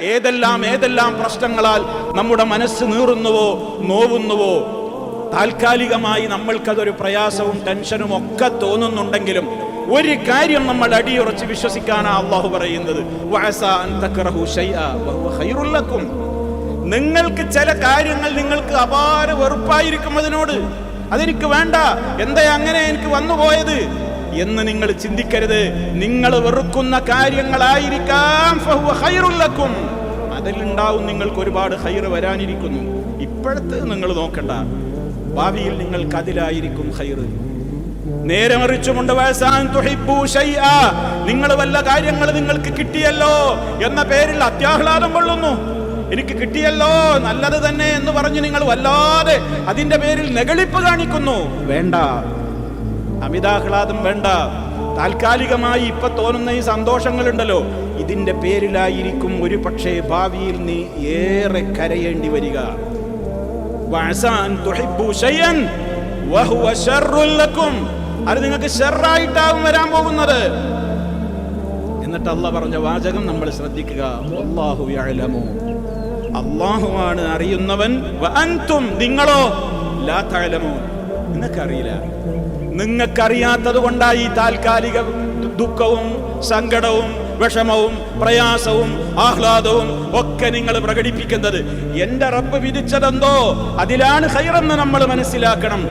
ഏതെല്ലാം ഏതെല്ലാം പ്രശ്നങ്ങളാൽ നമ്മുടെ മനസ്സ് നീറുന്നുവോ നോവുന്നുവോ താൽക്കാലികമായി നമ്മൾക്കതൊരു പ്രയാസവും ടെൻഷനും ഒക്കെ തോന്നുന്നുണ്ടെങ്കിലും ഒരു കാര്യം നമ്മൾ അടിയുറച്ച് വിശ്വസിക്കാനാ അള്ളാഹു പറയുന്നത്. നിങ്ങൾക്ക് ചില കാര്യങ്ങൾ നിങ്ങൾക്ക് അപാര വെറുപ്പായിരിക്കും അതിനോട്. അതെനിക്ക് വേണ്ട. എന്താ അങ്ങനെ എനിക്ക് വന്നുപോയത്? എന്ന് നിങ്ങൾ ചിന്തിക്കരുത്. നിങ്ങൾ വെറുക്കുന്ന കാര്യങ്ങളായിരിക്കാം. ഫഹുവ ഖൈറുൽ ലക്കും. അതിലുണ്ടാവും നിങ്ങൾക്ക് ഒരുപാട് ഹൈറ് വരാനിരിക്കുന്നു. ഇപ്പോഴത്തെ നിങ്ങൾ നോക്കണ്ട. ഭാവിയിൽ നിങ്ങൾക്ക് അതിലായിരിക്കും ഹൈറ് നേരെ മറിച്ചുമുണ്ട്. നിങ്ങൾ വല്ല കാര്യങ്ങൾ നിങ്ങൾക്ക് കിട്ടിയല്ലോ എന്ന പേരിൽ അത്യാഹ്ലാദം കൊള്ളുന്നു. എനിക്ക് കിട്ടിയല്ലോ നല്ലത് തന്നെ എന്ന് പറഞ്ഞ് നിങ്ങൾ വല്ലാതെ അതിന്റെ പേരിൽ നെഗളിപ്പ് കാണിക്കുന്നു. വേണ്ട. അമിതാഹ്ലാദം വേണ്ട. താൽക്കാലികമായി ഇപ്പൊ തോന്നുന്ന ഈ സന്തോഷങ്ങളുണ്ടല്ലോ. ഇതിന്റെ പേരിലായിരിക്കും ഒരു പക്ഷേ ഭാവിയിൽ നീ ഏറെ കരയേണ്ടി വരിക. അത് നിങ്ങൾക്ക് ഷെറായിട്ടാവും വരാൻ പോകുന്നത്. എന്നിട്ട് അല്ല പറഞ്ഞ വാചകം നമ്മൾ ശ്രദ്ധിക്കുക. അള്ളാഹു അള്ളാഹുവാണ് അറിയുന്നവൻ. നിങ്ങളോ ലാ നിങ്ങൾക്കറിയില്ല. നിങ്ങൾക്കറിയാത്തത് കൊണ്ടായി താൽക്കാലിക ദുഃഖവും സങ്കടവും വിഷമവും പ്രയാസവും ആഹ്ലാദവും ഒക്കെ നിങ്ങൾ പ്രകടിപ്പിക്കുന്നത്. എന്റെ റബ്ബ് വിധിച്ചതെന്തോ? അതിലാണ് ഹൈറെന്ന് നമ്മൾ മനസ്സിലാക്കണം.